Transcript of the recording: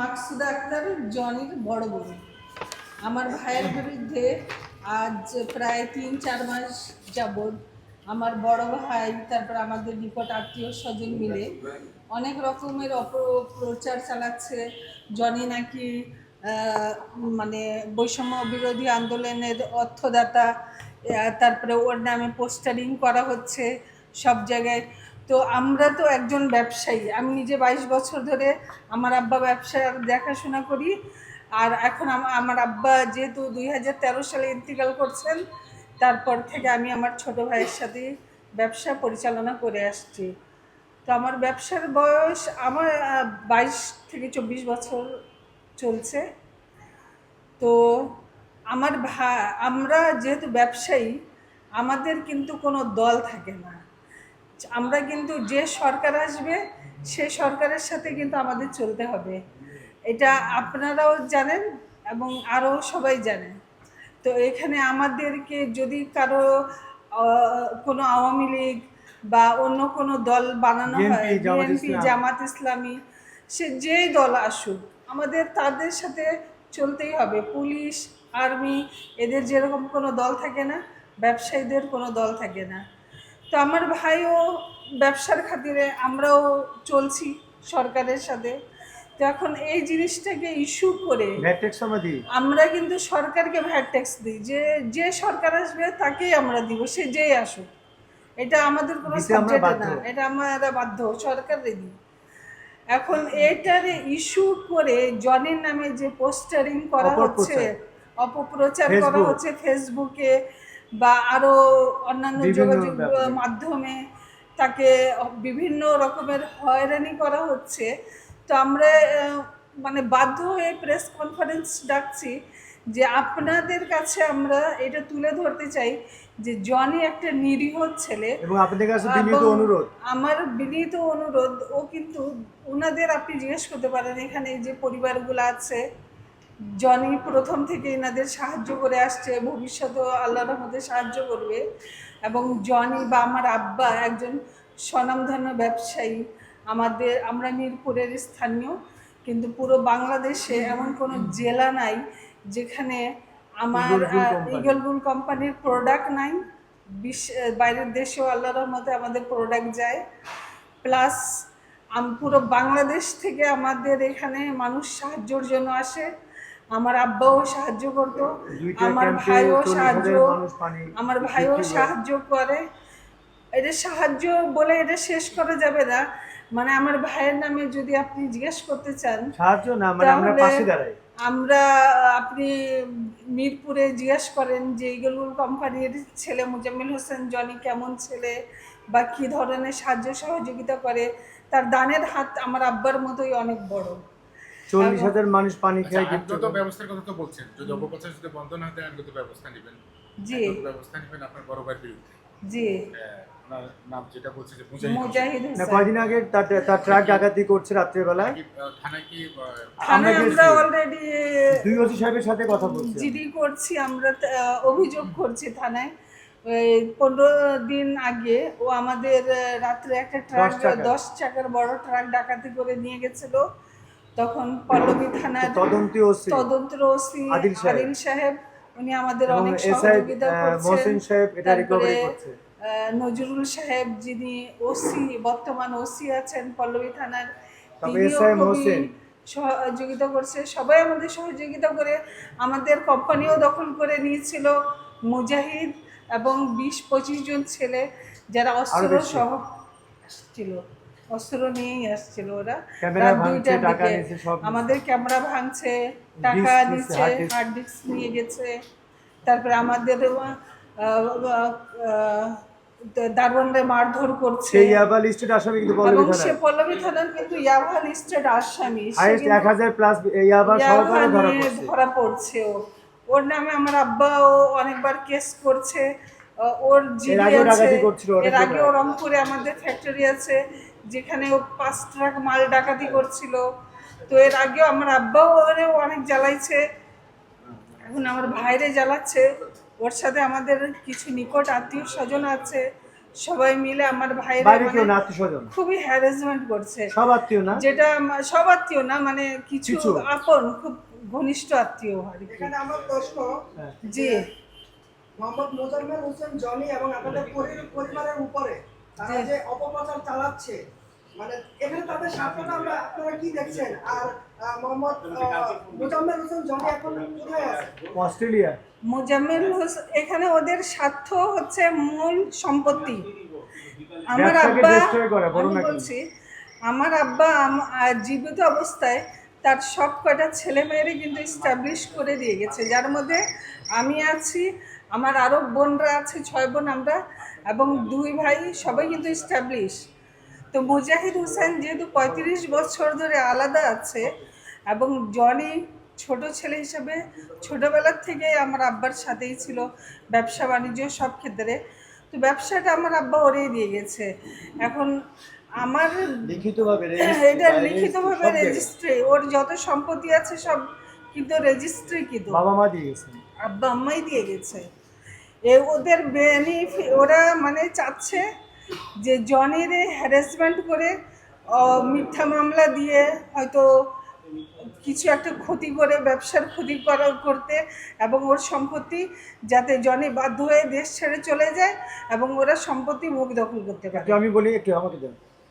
মাকসুদা আক্তার জনির বড় বোন। আমার ভাইয়ের বিরুদ্ধে আজ প্রায় তিন, চার মাস যাবৎ আমার বড় ভাই, তারপর আমাদের নিকট আত্মীয় স্বজন মিলে অনেক রকমের অপপ্রচার চালাচ্ছে। জনি নাকি মানে বৈষম্য বিরোধী আন্দোলনের অর্থদাতা তারপরে ওর নামে পোস্টারিং করা হচ্ছে। সব জায়গায় তো আমরা তো একজন ব্যবসায়ী। আমি নিজে বাইশ বছর ধরে আমার আব্বা ব্যবসার দেখাশোনা করি। আর এখন আম- আমার আব্বা যেহেতু দুই হাজার তেরো সালে ইন্তিকাল করছেন, তারপর থেকে আমি আমার ছোট ভাইয়ের সাথে ব্যবসা পরিচালনা করে আসছি। তো আমার ব্যবসার বয়স আমার বাইশ থেকে চব্বিশ বছর চলছে। তো আমার ভা, আমরা যেহেতু ব্যবসায়ী, আমাদের কিন্তু কোনো দল থাকে না। আমরা কিন্তু যে সরকার আসবে সে সরকারের সাথে কিন্তু আমাদের চলতে হবে। এটা আপনারাও জানেন এবং আরও সবাই জানেন। তো এখানে আমাদেরকে যদি কারও কোনো আওয়ামী লীগ বা অন্য কোনো দল বানানো হয় বিএনপি জামাত ইসলামী সে যেই দল আসুক আমাদের তাদের সাথে চলতেই হবে। পুলিশ আর্মি এদের যেরকম কোনো দল থাকে না ব্যবসায়ীদের কোনো দল থাকে না। তো আমার ভাইও ব্যবসার খাতিরে আমরাও চলছি সরকারের সাথে। তো এখন এই জিনিসটাকে ইস্যু করে আমরা কিন্তু সরকারকে ভ্যাট ট্যাক্স দিই। যে যে সরকার আসবে তাকেই আমরা দিব সে যেই আসুক। এটা আমাদের কোনো সাবজেক্ট না এটা আমরা বাধ্য সরকারে দিই। এখন এটার ইস্যু করে জনের নামে যে পোস্টারিং করা হচ্ছে অপপ্রচার। অপপ্রচার করা হচ্ছে ফেসবুকে বা আরও অন্যান্য যোগাযোগ মাধ্যমে তাকে বিভিন্ন রকমের হয়রানি করা হচ্ছে। তো আমরা মানে বাধ্য হয়ে প্রেস কনফারেন্স ডাকছি যে আপনাদের কাছে আমরা এটা তুলে ধরতে চাই যে জনি একটা নিরীহ ছেলে। এবং আপনাদের কাছে বিনীত অনুরোধ। আমার বিনীত অনুরোধ ও কিন্তু ওনাদের আপনি জিজ্ঞেস করতে পারেন এখানে যে পরিবারগুলো আছে। জনি প্রথম থেকে এনাদের সাহায্য করে আসছে ভবিষ্যতেও আল্লাহর মধ্যে সাহায্য করবে। এবং জনি বা আমার আব্বা একজন স্বনামধন্য ব্যবসায়ী আমাদের আমরা মিরপুরের স্থানীয় কিন্তু পুরো বাংলাদেশে এমন কোনো জেলা নাই যেখানে আমার Eagle Bull company। Eagle Bull কোম্পানির প্রোডাক্ট নাই। বিশ্ব বাইরের দেশেও আল্লাহর মধ্যে আমাদের প্রোডাক্ট যায়। প্লাস পুরো বাংলাদেশ থেকে আমাদের এখানে মানুষ সাহায্যর জন্য আসে। আমার আব্বাও সাহায্য করতো আমার ভাইও সাহায্য আমার ভাইও সাহায্য করে। এটা সাহায্য বলে এটা শেষ করা যাবে না। মানে আমার ভাইয়ের নামে যদি আপনি জিজ্ঞেস করতে চান সাহায্য না মানে আমরা পাশে দাঁড়াই। আমরা আপনি মিরপুরে জিজ্ঞেস করেন যে ইগলুল কোম্পানির ছেলে মুজাম্মিল হোসেন জনি কেমন ছেলে বা কি ধরনের সাহায্য সহযোগিতা করে? তার দানের হাত আমার আব্বার মতোই অনেক বড়। চল্লিশ হাজার মানুষ পানি আচ্ছা, খায় আইনগত ব্যবস্থার কথা তো বলছেন। যদি অপপ্রচার যদি বন্ধ না হয় আইনগত ব্যবস্থা নেবেন। জি। ব্যবস্থা নেবেন আপনার বড় ভাইয়ের বিরুদ্ধে। জি। নাম যেটা বলছে যে মুজাহিদ না কয়দিন আগে তার তার ট্রাক ডাকাতি করছে রাত্রেবেলায়। থানায় কি আমরা আমরা অলরেডি দুই ওসি সাহেবের সাথে কথা বলছি। জিডি করছি আমরা অভিযোগ করছি থানায়। পনেরো দিন আগে ও আমাদের রাত্রে একটা ট্রাক দশ চাকার বড় ট্রাক ডাকাতি করে নিয়ে গেছিল। তখন পল্লবী থানার ওসি। ওসি আদিল সাহেব। উনি আমাদের অনেক সহযোগিতা করছেন। সাহেব এটা রিকভারি করছে। নজরুল সাহেব যিনি ওসি বর্তমান ওসি আছেন পল্লবী থানার মহসিন। সহযোগিতা করছে। সবাই আমাদের সহযোগিতা করে আমাদের কোম্পানিও দখল করে নিয়েছিল মুজাহিদ এবং বিশ পঁচিশ জন ছেলে যারা অস্ত্র সহ আসছিল অস্ত্র নিয়েই আসছিল ওরা। রাত দুইটার দিকে। আমাদের ক্যামেরা ভাঙছে টাকা নিচ্ছে হার্ড ডিস্ক নিয়ে গেছে। তারপরে আমাদের দারোয়ানরা মারধর করছে। ইয়াবা লিস্টেড আসামি কিন্তু পল্লবী সে পল্লবী থানার কিন্তু ইয়াভা লিস্টেড আসামি। এক হাজার প্লাস ইয়াবা সহকারে ধরা পড়ছে। ধরা পড়ছে ও। ওর নামে আমার আব্বাও অনেকবার কেস করছে। ওর জিডি আছে ডাকাতি করছিল অনেক এর আগে। ও রংপুরে আমাদের ফ্যাক্টরি আছে যেখানে ও পাঁচ ট্রাক মাল ডাকাতি করছিল। তো এর আগেও আমার আব্বাও ওরে অনেক জ্বালাইছে। এখন আমার ভাইরে জ্বালাচ্ছে। ওর সাথে আমাদের কিছু নিকট আত্মীয় স্বজন আছে। সবাই মিলে আমার ভাইয়ের মানে খুবই হ্যারাসমেন্ট করছে। সব আত্মীয় না? যেটা সব আত্মীয় না মানে কিছু। আপন খুব ঘনিষ্ঠ আত্মীয় আর কি আমার প্রশ্ন হ্যাঁ। মোহাম্মদ মোজাম্মেল হোসেন জনি এবং আপনাদের পরি- পরিবারের উপরে তারা। যে অপপ্রচার চালাচ্ছে মানে এখানে তাদের স্বার্থটা আমরা আপনারা কি দেখছেন? আর আহ, মোহাম্মদ আহ, মোজাম্মেল হোসেন জনি এখন কোথায় আছে? অস্ট্রেলিয়া। মোজাম্মেল হোসেন এখানে ওদের স্বার্থ হচ্ছে মূল সম্পত্তি। আমার আব্বা destroy করা, বড় আমি বলছি আমার আব্বা আম- জীবিত অবস্থায় তার সব কটা ছেলে মেয়েরই কিন্তু স্টাবলিশ করে দিয়ে গেছে। যার মধ্যে আমি আছি আমার আরও বোনরা আছে ছয় বোন আমরা এবং দুই ভাই সবাই কিন্তু স্টাবলিশ তো মুজাহিদ হোসেন যেহেতু পঁয়ত্রিশ বছর ধরে আলাদা আছে এবং জনি ছোট ছেলে হিসেবে ছোটোবেলার থেকে আমার আব্বার সাথেই ছিল ব্যবসা বাণিজ্য সব ক্ষেত্রে। তো ব্যবসাটা আমার আব্বা ওরেই দিয়ে গেছে। এখন আমার লিখিতভাবে এটা লিখিতভাবে রেজিস্ট্রি ওর যত সম্পত্তি আছে সব কিন্তু রেজিস্ট্রি কিন্তু। বাবা মা দিয়ে গেছেন আব্বা আম্মাই দিয়ে গেছে। ওদের বেনিফি ওরা মানে চাচ্ছে যে জনের হ্যারাসমেন্ট করে মিথ্যা মামলা দিয়ে হয়তো কিছু একটা ক্ষতি করে, ব্যবসার ক্ষতি করা করতে এবং ওর সম্পত্তি যাতে জনে বাধ্য হয়ে দেশ ছেড়ে চলে যায় এবং ওরা সম্পত্তি মুখ দখল করতে পারে। আমি বলি একটু আমাকে